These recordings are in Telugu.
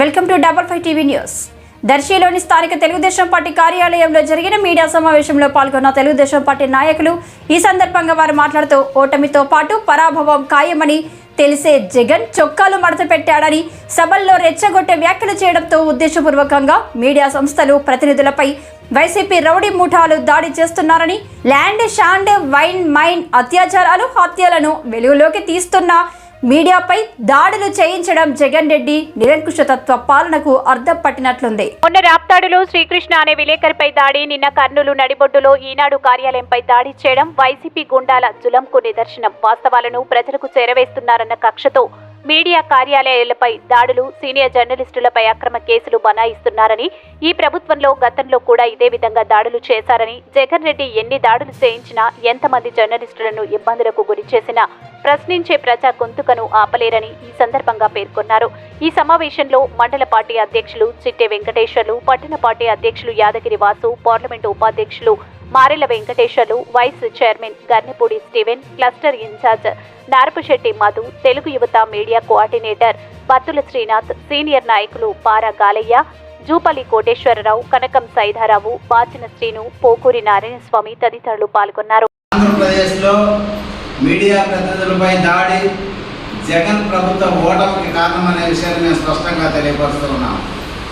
Welcome to double five TV news. దర్శిలోని స్థానిక తెలుగుదేశం పార్టీ కార్యాలయంలో జరిగిన మీడియా సమావేశంలో పాల్గొన్న తెలుగుదేశం పార్టీ నాయకులు ఈ సందర్భంగా వారు మాట్లాడుతూ ఓటమితో పాటు పరాభవం ఖాయమని తెలిసే జగన్ చొక్కాలు మడత పెట్టాడని సభల్లో రెచ్చగొట్టే వ్యాఖ్యలు చేయడంతో ఉద్దేశపూర్వకంగా మీడియా సంస్థలు ప్రతినిధులపై వైసీపీ రౌడీ ముఠాలు దాడి చేస్తున్నారని ల్యాండ్ షాండ్ వైన్ మైన్ అత్యాచారాలు హత్యలను వెలుగులోకి తీస్తున్న మీడియాపై దాడులు చేయించడం జగన్ రెడ్డి నిరంకుశతత్వ పాలనకు అర్థం పట్టినట్లుంది. మొన్న రాప్తాడులో శ్రీకృష్ణ అనే విలేకరిపై దాడి నిన్న కర్నూలు నడిబొడ్డులో ఈనాడు కార్యాలయంపై దాడి చేయడం వైసీపీ గుండాల జులంకు నిదర్శనం. వాస్తవాలను ప్రజలకు చేరవేస్తున్నారన్న కక్షతో మీడియా కార్యాలయాలపై దాడులు సీనియర్ జర్నలిస్టులపై అక్రమ కేసులు బనాయిస్తున్నారని ఈ ప్రభుత్వంలో గతంలో కూడా ఇదే విధంగా దాడులు చేశారని జగన్ రెడ్డి ఎన్ని దాడులు చేయించినా ఎంతమంది జర్నలిస్టులను ఇబ్బందులకు గురి చేసినా ప్రశ్నించే ప్రజా గొంతుకను ఆపలేరని ఈ సందర్భంగా పేర్కొన్నారు. ఈ సమావేశంలో మండల పార్టీ అధ్యక్షులు చిట్టే వెంకటేశ్వర్లు పట్టణ పార్టీ అధ్యక్షులు యాదగిరి వాసు పార్లమెంటు ఉపాధ్యక్షులు Marela Venkateswarlu vice chairman Gannepudi Steven cluster incharge Narapusetti Madhu Telugu Yuvatha media coordinator Battula Srinath senior నాయకులు పారా గాలయ్య జూపల్లి కోటేశ్వరరావు కనకం సైదారావు బాచిన శ్రీను పోకూరి నారాయణస్వామి తదితరులు పాల్గొన్నారు. ఆంధ్రప్రదేశ్లో మీడియా ప్రతినిధులపై దాడి జగన్ ప్రభుత్వ ఓటమికి కారణమనే విషయాన్ని మేము స్పష్టంగా తెలియపరుస్తున్నాం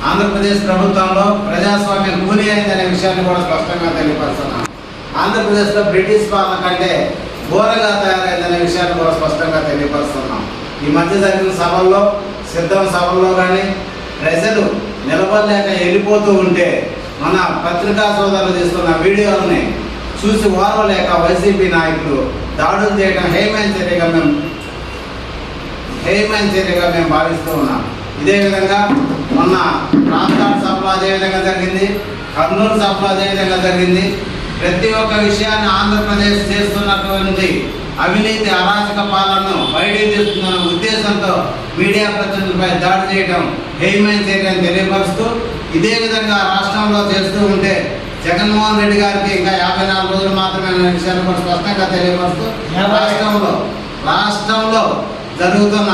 ఆంధ్రప్రదేశ్ ప్రభుత్వంలో ప్రజాస్వామ్యం కూలి అనే విషయాన్ని కూడా స్పష్టంగా తెలియపరుస్తున్నాం. ఆంధ్రప్రదేశ్లో బ్రిటిష్ పాలన కంటే ఘోరగా తయారైందనే విషయాన్ని కూడా స్పష్టంగా తెలియపరుస్తున్నాం. ఈ మధ్య జరిగిన సభల్లో సిద్ధం సభల్లో కానీ ప్రజలు నిలబడలేక వెళ్ళిపోతూ ఉంటే మన పత్రికా సోదరులు తీసుకున్న వీడియోలని చూసి ఓర్వలేక వైసీపీ నాయకులు దాడులు చేయడం హేమైన చర్యగా మేము హేమైన చర్యగా మేము భావిస్తూ ఉన్నాం. ఇదే విధంగా మొన్న రాష్ట్రాల సభలో అదే విధంగా జరిగింది కర్నూలు సభలో అదే విధంగా జరిగింది. ప్రతి ఒక్క విషయాన్ని ఆంధ్రప్రదేశ్ చేస్తున్నటువంటి అవినీతి అరాచక పాలనను బయటికి తీస్తున్న ఉద్దేశంతో మీడియా ప్రతినిధులపై దాడి చేయడం హేమైన అని తెలియపరుస్తూ ఇదే విధంగా రాష్ట్రంలో చేస్తూ ఉంటే జగన్మోహన్ రెడ్డి గారికి ఇంకా యాభై నాలుగు రోజులు మాత్రమే విషయాన్ని స్పష్టంగా తెలియపరుస్తూ రాష్ట్రంలో రాష్ట్రంలో జరుగుతున్న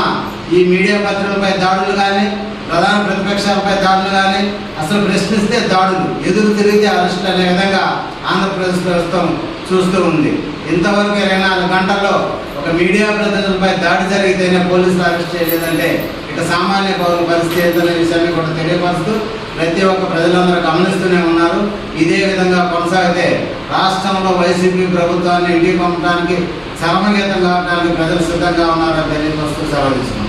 ఈ మీడియా పత్రికలపై దాడులు కానీ ప్రధాన ప్రతిపక్షాలపై దాడులు కానీ అసలు ప్రశ్నిస్తే దాడులు ఎదురు తిరిగితే అరెస్ట్ అనే విధంగా ఆంధ్రప్రదేశ్ ప్రభుత్వం చూస్తూ ఉంది. ఇంతవరకు ఇరవై నాలుగు గంటల్లో ఒక మీడియా ప్రతినిధులపై దాడి జరిగితేనే పోలీసులు అరెస్ట్ చేయలేదంటే ఇక సామాన్య పౌరుల పరిస్థితి ఏంటనే విషయాన్ని కూడా తెలియపరుస్తూ ప్రతి ఒక్క ప్రజలందరూ గమనిస్తూనే ఉన్నారు. ఇదే విధంగా కొనసాగితే రాష్ట్రంలో వైసీపీ ప్రభుత్వాన్ని ఇంటికి పంపడానికి చరమగీతం కావడానికి ప్రజలు సిద్ధంగా ఉన్నారని తెలియపరుస్తూ సెలవు